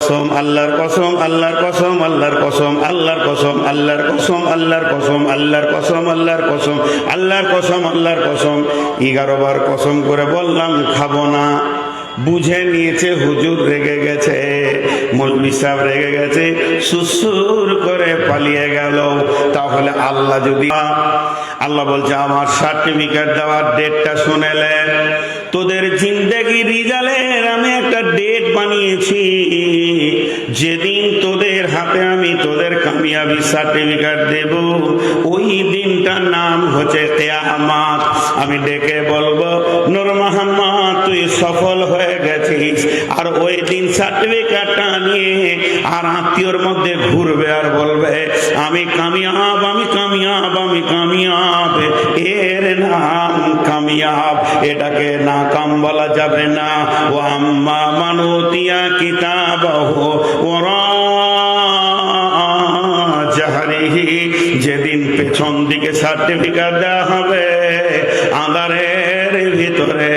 আল্লাহর কসম আল্লাহর কসম আল্লাহর কসম আল্লাহর কসম আল্লাহর কসম আল্লাহর কসম আল্লাহর কসম আল্লাহর কসম আল্লাহর কসম আল্লাহর কসম এগারো বার কসম করে বললাম খাব না বুঝে নিয়েছে হুজুর রেগে গেছে মৌলবি সাহেব রেগে গেছে সুসুর করে পালিয়ে গেল তাহলে আল্লাহ যদি আল্লাহ বলছে আমার সার্টিফিকেট দেওয়ার ডেটটা শুনেলেন তোদের জিন্দেগি রিজালের আমি একটা ডেট বানিয়েছি যেদিন তোদের হাতে আমি তোদের কামিয়াবি সার্টিফিকেট দেব, ওই দিনটার নাম হচ্ছে কেয়ামাত। আমি ডেকে বলব, নূর মোহাম্মদ, তুই সফল হয়ে গেছিস। আর ওই দিন সার্টিফিকেটটা নিয়ে আর আত্মীয়র মধ্যে ঘুরবে আর বলবে, আমি কামিয়াব আমি কামিয়াব আমি কামিয়াব। এর নাম কামিয়াব, এটাকে নাকাম বলা যাবে না। ও আম্মা মানুতিয়া যেদিন পেছন দিকে সার্টিফিকেট দেওয়া হবে, আধারের ভিতরে,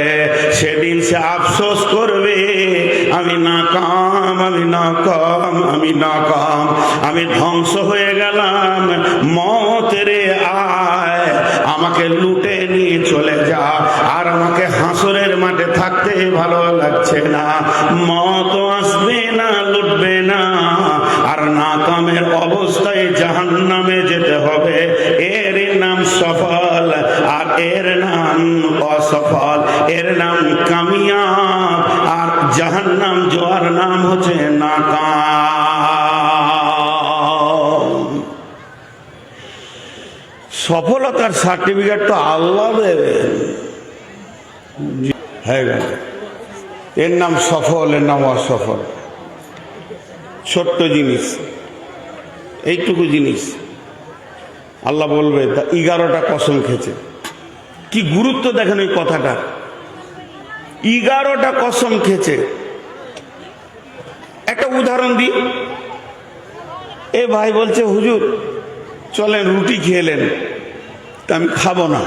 সেদিন সে আফসোস করবে, আমি নাকাম আমি নাকাম আমি নাকাম আমি ধ্বংস হয়ে গেলাম। লাগছে না, মত আসবে না, লুটবে না। আর নাকামের অবস্থায় জাহান নামে যেতে হবে। এর নাম সফল আর এর নাম অসফল। এর নাম কামিয়াব আর জাহান নাম জোয়ার নাম হচ্ছে নাকাম। সফলতার সার্টিফিকেট তো আল্লাহ দেবেন। হয়ে গেল এর নাম সফল, এর নাম অসফল। ছোট্ট জিনিস, এইটুকু জিনিস। আল্লাহ বলবে, তা এগারোটা কসম খেছে কি গুরুত্ব দেখেন ওই কথাটা? এগারোটা কসম খেছে একটা উদাহরণ দিই। এ ভাই বলছে, হুজুর, চলেন রুটি খেলেন তা আমি খাব না।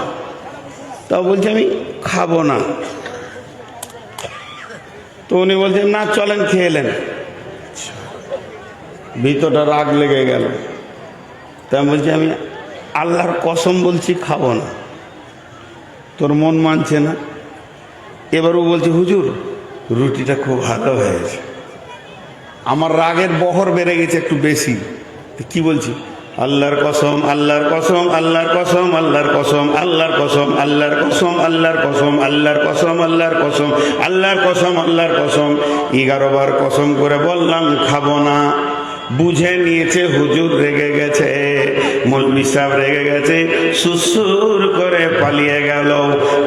তা বলছে, আমি খাব না। তো উনি বলছেন, না, চলেন খেলেন ভিতরটা রাগ লেগে গেল। তা বলছি, আমি আল্লাহর কসম বলছি, খাব না। তোর মন মানছে না? এবার ও বলছে, হুজুর, রুটিটা খুব ভালো হয়েছে। আমার রাগের বহর বেড়ে গেছে একটু বেশি। কি বলছি? আল্লাহর কসম আল্লাহর কসম আল্লাহর কসম আল্লাহর কসম আল্লাহর কসম আল্লাহর কসম আল্লাহর কসম আল্লাহর কসম আল্লাহর কসম আল্লাহর কসম আল্লাহর কসম এগারো বার কসম করে বললাম খাব না বুঝে নিয়েছে হুজুর রেগে গেছে মৌলবি সাহেব রেগে গেছে, সুসুর করে পালিয়ে গেল।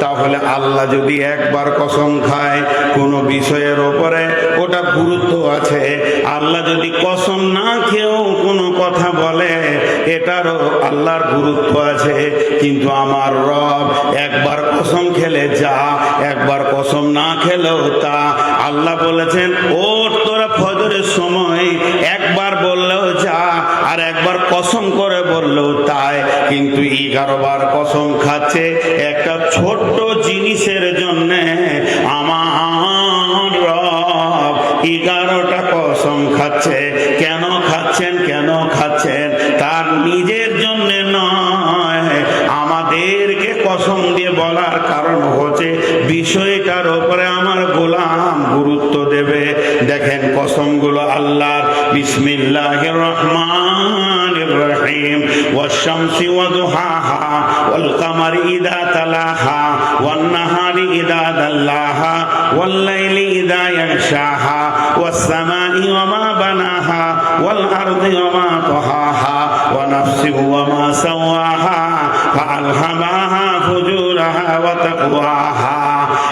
তাহলে আল্লাহ যদি একবার কসম খায়, কোনো বিষয়ের ওপরে ওটা গুরুত্ব আছে। আল্লাহ যদি কসম না খেয়েও কোনো কথা বলে, এটারও আল্লাহর গুরুত্ব আছে। কিন্তু আমার রব একবার কসম খেলে যা, একবার কসম না খেলেও তা। আল্লাহ বলেছেন ওর এটার ওপরে আমার গোলাম গুরুত্ব দেবে। দেখেন কসমগুলো আল্লাহ বিসমিল্লাহ রহমান রহিম। ওয়াশামসি ওয়াদুহাহা ওয়াল কামারি ইদা তালাহা ওয়ান নাহারি ইদা দাল্লাহা ওয়াল লাইলি ইদা ইয়াশাহা ওয়াস সামাই ওয়ামা বানাহা ওয়াল আরদি ওয়ামা তাহাহা ওয়া নাফসি ওয়ামা সাওয়াহা ফাআলহামাহা ফুজুরাহা ওয়া তাকওয়াহা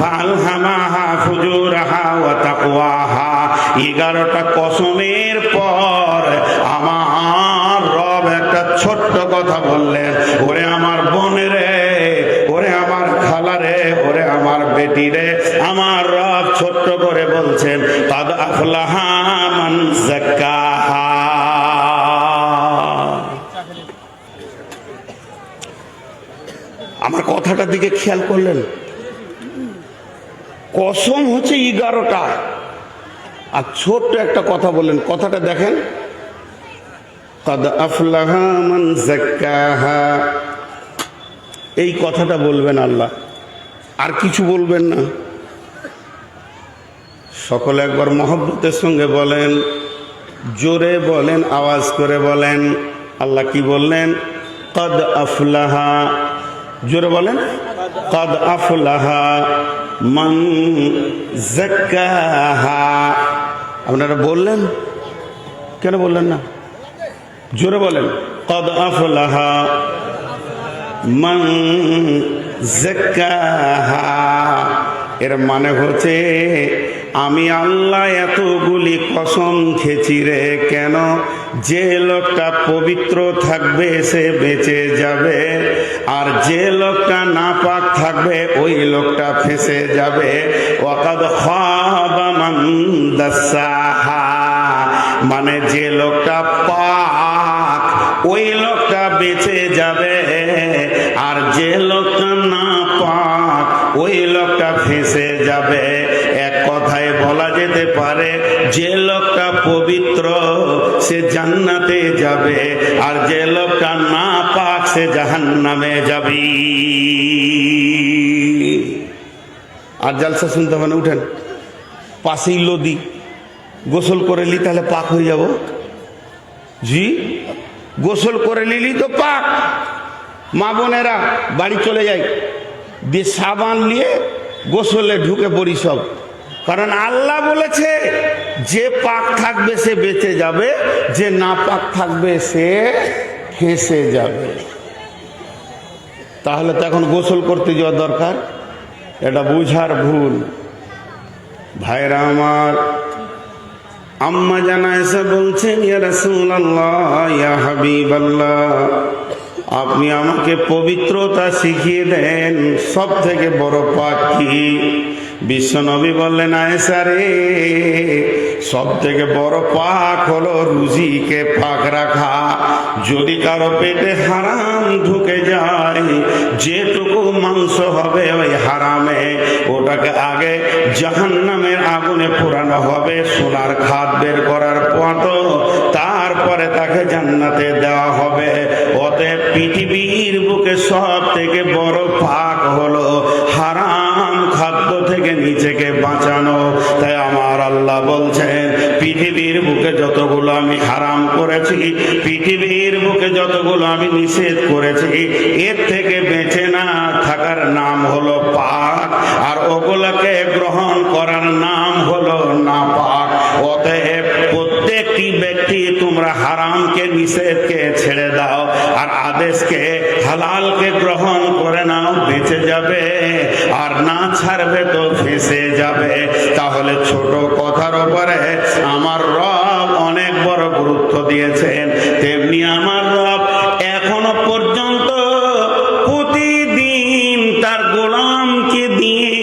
ফালহামাহা ফুজুরাহা ওয়া তাকওয়াহা। এগারোটা কসমের পর আমার রব একটা ছোট্ট কথা বললেন, ওরে আমার বোনের, ওরে আমার খালারে, ওরে আমার বেটিরে, আমার রব ছোট্ট করে বলছেন তাদ আফলাহা মান জাক্কাহা আমার কথাটার দিকে খেয়াল করলেন? কসম হচ্ছে এগারোটা। আর ছোট্ট একটা কথা বললেন কথাটা দেখেন। এই কথাটা বলবেন আল্লাহ। আর কিছু বলবেন না। সকলে একবার মহব্বতের সঙ্গে বলেন, জোরে বলেন, আওয়াজ করে বলেন, আল্লাহ কি বললেন? কদ আফলাহা। জোরে বলেন। কদ আফলাহা। আপনারা বললেন? কেন বললেন না? জোরে বলেন। কদ আফলাহা যাক্কাহা। এর মানে হচ্ছে, আমি আল্লাহ এতগুলি কসম খেছি রে, কেন যে লোকটা পবিত্র থাকবে সে বেঁচে যাবে। আর যে লোকটা নাপাক থাকবে, ওই লোকটা ফেসে যাবে। মানে যে লোকটা পাক, ওই লোকটা বেঁচে যাবে। আর যে পারে যে লোকটা পবিত্র, সে জান্নাতে যাবে, আর যে লোকটা না পাক, সে জাহান্নামে যাবি। আর জালসা শুনতে হবে না, উঠেন। পাশেই লদি। গোসল করে লি, তাহলে পাক হয়ে যাব। জি? গোসল করে নিলি তো পাক। মা বোনেরা, বাড়ি চলে যাই। দিয়ে সাবান নিয়ে গোসলে ঢুকে পড়ি সব। কারণ আল্লাহ বলেছে, যে পাক থাকবে সে বেঁচে যাবে, যে না পাক থাকবে সে ফেঁসে যাবে। তাহলে তো এখন গোসল করতে যাওয়া দরকার। এটা বুঝার ভুল। ভাইরা আমার, আম্মা জানা এসে বলছেন আপনি আমাকে পবিত্রতা শিখিয়ে দেন সব থেকে বড় কি? বিশ্বনবী বললেন আয়েশা রে সব থেকে বড় পাক হলো রুজিকে পাক রাখা। যদি কারও পেটে হারাম ঢুকে যায়, যেটুকু মাংস হবে ওই হারামে, ওটাকে আগে জাহান্নামের আগুনে পোড়ানো হবে, সোনার খাদ বের করার পর তারপরে তাকে জান্নাতে দেওয়া হবে। অতএব পৃথিবীর বুকে সব থেকে বড় পাক হলো পৃথিবীর বুকে যতগুলো আমি হারাম করেছি, পৃথিবীর বুকে যতগুলো আমি নিষেধ করেছি, এর থেকে বেঁচে না থাকার নাম হলো পাক, আর ওগুলোকে গ্রহণ করার নাম হলো না পাক। অতএব প্রত্যেকটি ব্যক্তি তোমরা হারামকে, নিষেধকে ছেড়ে দাও, আর আদেশকে, হালালকে গ্রহণ করে বেঁচে যাবে আর না ছাড়বে তো ফেসে যাবে। তাহলে ছোট কথার উপরে আমার রব অনেক বড় গুরুত্ব দিয়েছেন। তেমনি আমার রব এখনও পর্যন্ত প্রতিদিন তার গোলামকে দিয়ে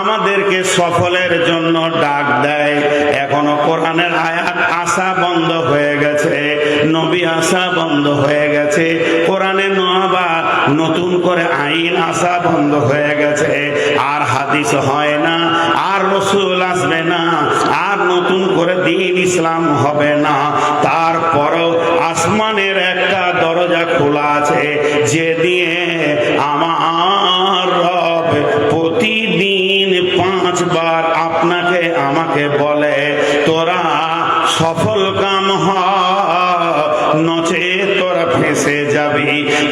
আমাদেরকে সফলের জন্য ডাক দেয়। এখনও কোরআনের আয়াত আসা বন্ধ হয়ে গেছে, নবী আসা বন্ধ হয়ে গেছে। করে আইন আসা বন্ধ হয়ে গেছে। আর হাদিস হয় না, আর রসুল আসবে না, আর নতুন করে দিন ইসলাম হবে না। তারপরও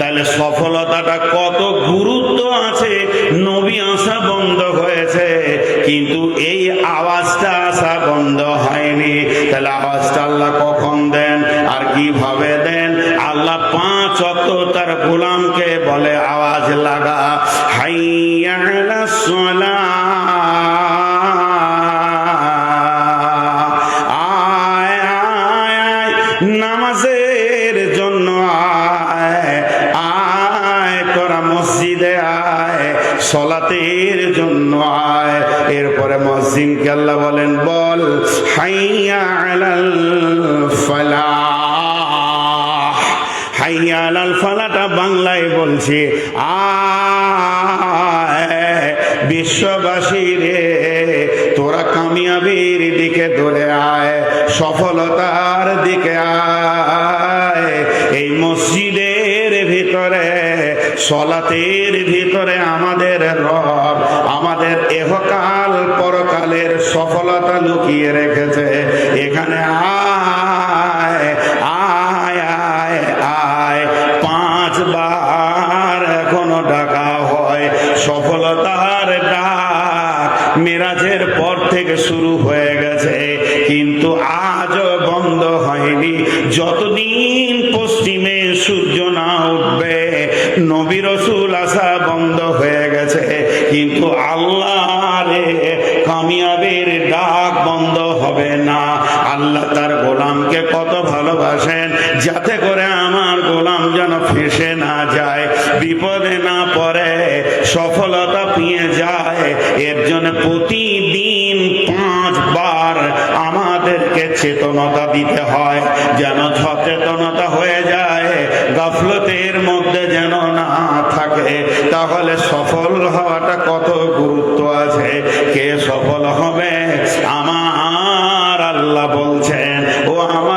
তাহলে সফলতাটা কত গুরুত্ব আছে? নবী আসা বন্ধ হয়েছে, কিন্তু এই আওয়াজটা আসা বন্ধ হয়নি। তাহলে আওয়াজটা আল্লাহ কখন দেন আর কীভাবে দেন? আল্লাহ পাঁচ অত তার গোলামকে বলে আওয়াজ লাগা, হাইয়া আলাস সালাহ সলাতের জন্য আয়। এরপরে মসজিদকে আল্লাহ বলেন, বল, হাইয়া আলাল ফালাহ। হাইয়া ফালাটা বাংলায় বলছে, আয় বিশ্ববাসী রে, তোরা কামিয়াবির দিকে দৌড়ে আয়, সফলতার দিকে আয়। সলাতের ভিতরে আমাদের রব আমাদের এহকাল পরকালের সফলতা লুকিয়ে রেখেছে। এখানে আয় আয় আয় আয়। পাঁচবার এখনও ডাকা হয়। সফলতার ডাক মিরাজের পর থেকে শুরু হয়ে গেছে। কিন্তু আজও বন্ধ হয়নি। যতদিন পশ্চিমে নবী রসুল আসা বন্ধ হয়ে গেছে, কিন্তু আল্লাহ রে কামিয়াবের ডাক বন্ধ হবে না। আল্লাহ তার গোলামকে কত ভালোবাসেন, যাতে করে আমার গোলাম যেন ফেসে না যায়, বিপদে না পড়ে, সফলতা পেয়ে যায়। এর জন্য প্রতিদিন পাঁচবার আমাদেরকে চেতনতা দিতে হয়, যেন সচেতনতা হয়ে যায়। গাফলতের মধ্যে যেন না থাকে, তাহলে সফল হওয়াটা কত গুরুত্ব আছে? কে সফল হবে? আমার আল্লাহ বলছেন, ও আমার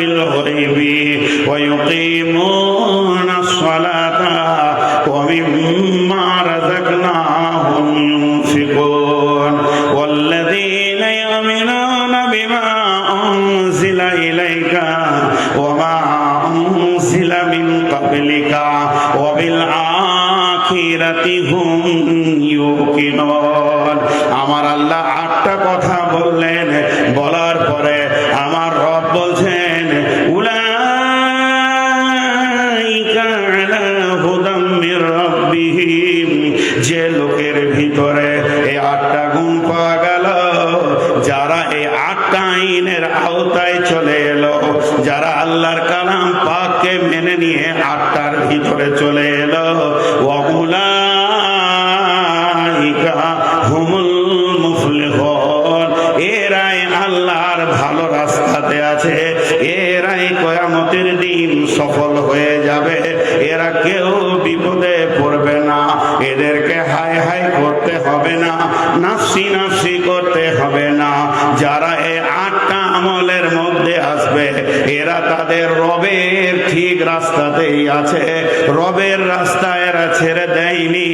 ইউমিনুনা বিল গায়বি ওয়া ইউকিমুনা আস-সালাতা ওয়া মিম্মা রাযাকনাহুম ينفقون والذين يؤمنون بما أنزل إليك وما أنزل من قبلك وبالآخرة هم يوقنون আমার আল্লাহ আটটা কথা বললেন তাদের রবের ঠিক রাস্তাতেই আছে। রবের রাস্তা এরা ছেড়ে দেয়নি।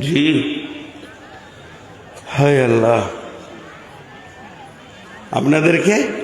জি। হায় আল্লাহ। আপনাদেরকে